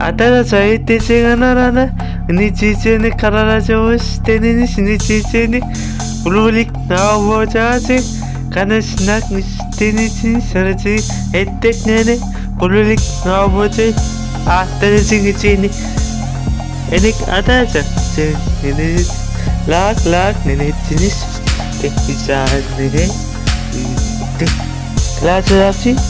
新しい手地がならない日中に体上してに日中に古りなおぼじゃし悲しなくして日にされちえってねね古りなおぼじあ新しい日にえにあたじゃちににラクラクににちにしていさにねでラスラチ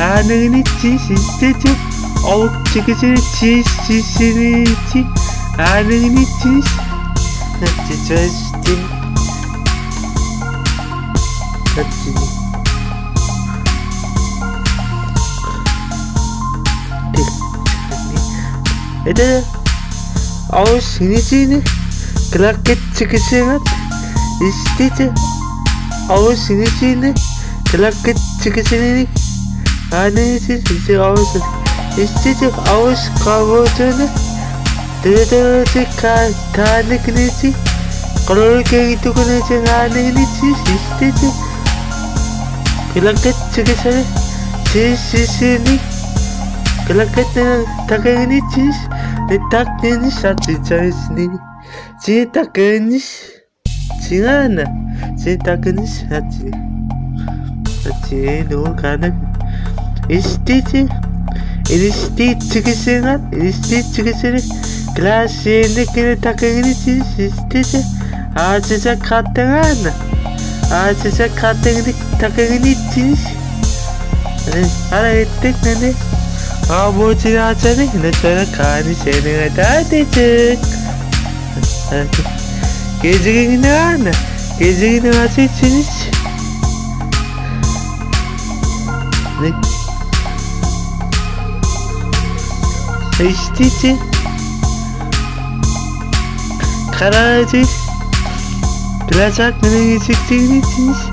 Erneğini çiş istedi. Avuk çıkışını çiş çişini çiş. Erneğini çiş. Çözdüm. Hepsini. Ede. Avuk sinicini. Klaket çıkışını istedi. Avuk sinicini. Klaket çıkışını Analiz bizi olsun. İstedik avuç kavucunu. Dırdırıcı kantanlık nesi. Kırılken tukunacı kanlık nesi. İstedik. Kılaket çıkışarı. Çiz çizini. Kılaketten takını çiz. Ne takını şartı çaresini. Çiğ takını. Çiğ ana. Çiğ takını şartı. Çiğ doğru kanlık. enstitü enstitüsünden enstitüsünü klasiğindekini takabilirsiniz enstitü ağzınıza katlanan ağzınıza katlanan takabilirsiniz hareketlik ne Aa bu cihazını ne sonra kanı seni öderdecek Gezegeni var mı? Gezegeni var seçiniz Ne? Dırdırıcı tanıkınızı. Kırılırken tukunacak annenizi istedi. Çıkışını.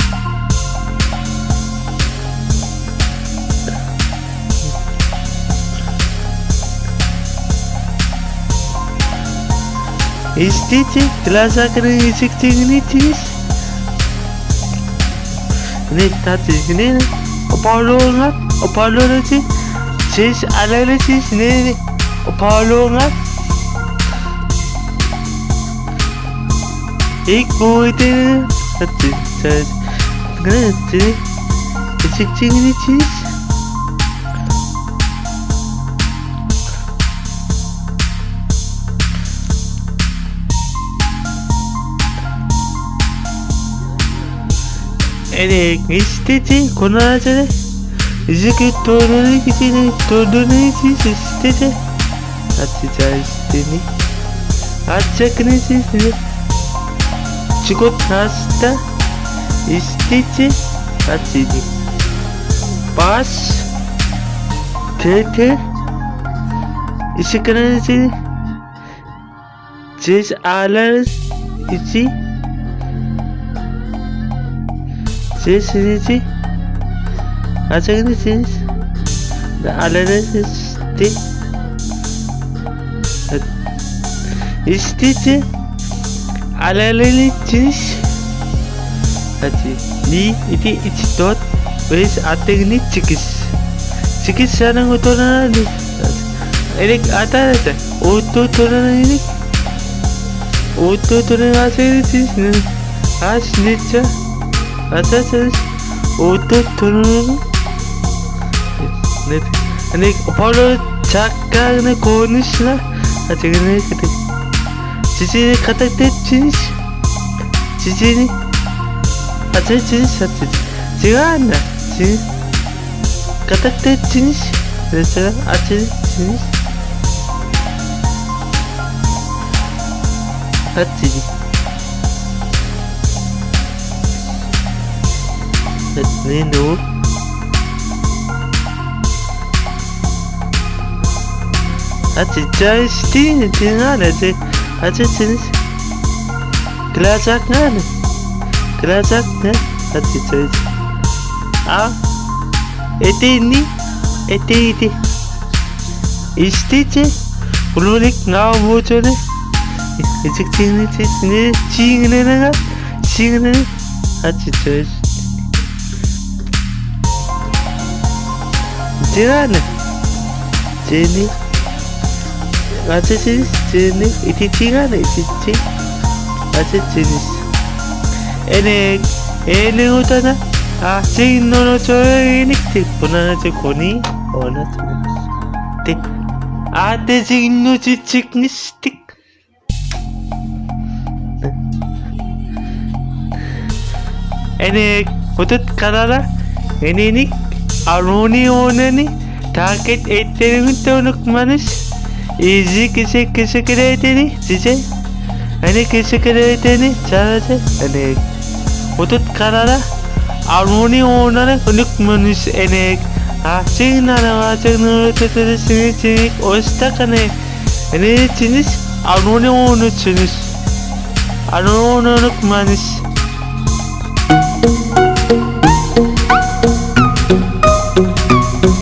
Siz sisini. Kılakatını takınız. Ne taktığınız atacaksınız. Sizi takınız. Sinana. Sizi takınız atın. Atın o kanak. İstedi. İsti çıkışına, isti çıkışını klasindekini takımını için istedi. Ağaçıca kattığını, ağaçıca kattığını takımını Açacağız seni. Açacak ne sesini? Çıkot hasta. İsteci. Açacak. Bas. Tete. İşikrenci. Çiz alırız. İçi. Çiz içi. Açacak ne sesini? The other is thick. İçin İşte birazcık nereye gideceklerini için Ne tatlı ne Hoparlörler Hoparlörler için Ses alalesiz ne? Hoparlörler İlk boyutu Hadi söz Hadi Geciktiğin için Evet, istedi konu acele. Zikri torunu gidini, torunu istedi. Atacağız istedi. Atacak ne? İstedi? Çikolatasta あ、違うね、かて。ちちね、かたチ、ちにし。ちちね。あ、ちチにし、あち。違うんだ。チ。かたて、ちにし。で、ちら、あち、ちにし。あっちに。ねえ、どう？Sigarana siz kataktetçiniz mesela açarsınız açarsınız Ne ne o? Atacağız işte. Tingnan hadi. Açarsınız. Kılacak ne? Kılacak ne? Atacağız. Aa. Eteğini. Eteğini. İşte Ululik nga mo chone. Ichik ching ni chis ni ching ni na nga. Ching ni. Hachi chos. Jirana. Jenny. Hachi chis Jenny. Iti chingana iti ching. Hachi chis. Ene. Ene utana. Ah, ching no no choy ni tik puna cho koni. Ona chone. Tik. Ate signo si stick. Enek putut karara enenik aroni onani taket etlerini tanıkmanız izi kese kese kireteni size. Hani kese kireteni çarası enek putut karara. Aroni onani tanıkmanız enek. Asing nanawasan nuru teteri sini cinik osta kane. İni cinis anu ne onu cinis anu onu nuk manis